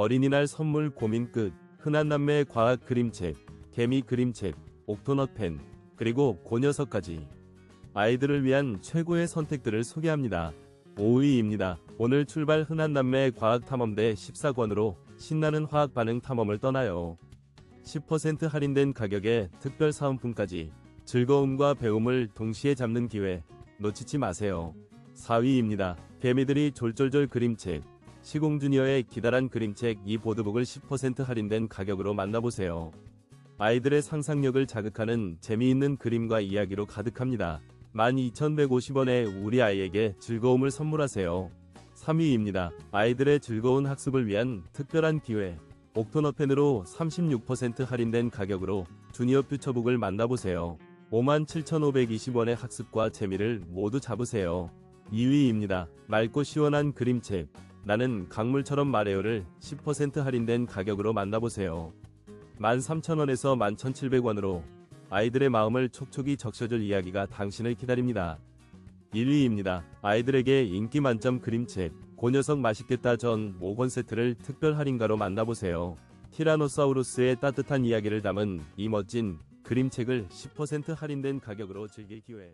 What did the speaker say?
어린이날 선물 고민 끝. 흔한 남매의 과학 그림책, 개미 그림책, 옥토넛 펜, 그리고 고녀석까지. 아이들을 위한 최고의 선택들을 소개합니다. 5위입니다. 오늘 출발 흔한 남매의 과학 탐험대 14권으로 신나는 화학 반응 탐험을 떠나요. 10% 할인된 가격에 특별 사은품까지 즐거움과 배움을 동시에 잡는 기회 놓치지 마세요. 4위입니다. 개미들이 졸졸졸 그림책 시공주니어의 기다란 그림책 이 보드북을 10% 할인된 가격으로 만나보세요. 아이들의 상상력을 자극하는 재미있는 그림과 이야기로 가득합니다. 12,150원에 우리 아이에게 즐거움을 선물하세요. 3위입니다. 아이들의 즐거운 학습을 위한 특별한 기회. 옥토너펜으로 36% 할인된 가격으로 주니어 퓨처북을 만나보세요. 57,520원의 학습과 재미를 모두 잡으세요. 2위입니다. 맑고 시원한 그림책. 나는 강물처럼 말해요를 10% 할인된 가격으로 만나보세요. 13,000원에서 11,700원으로 아이들의 마음을 촉촉이 적셔줄 이야기가 당신을 기다립니다. 1위입니다. 아이들에게 인기 만점 그림책 고녀석 맛있겠다 전 5권 세트를 특별 할인가로 만나보세요. 티라노사우루스의 따뜻한 이야기를 담은 이 멋진 그림책을 10% 할인된 가격으로 즐길 기회.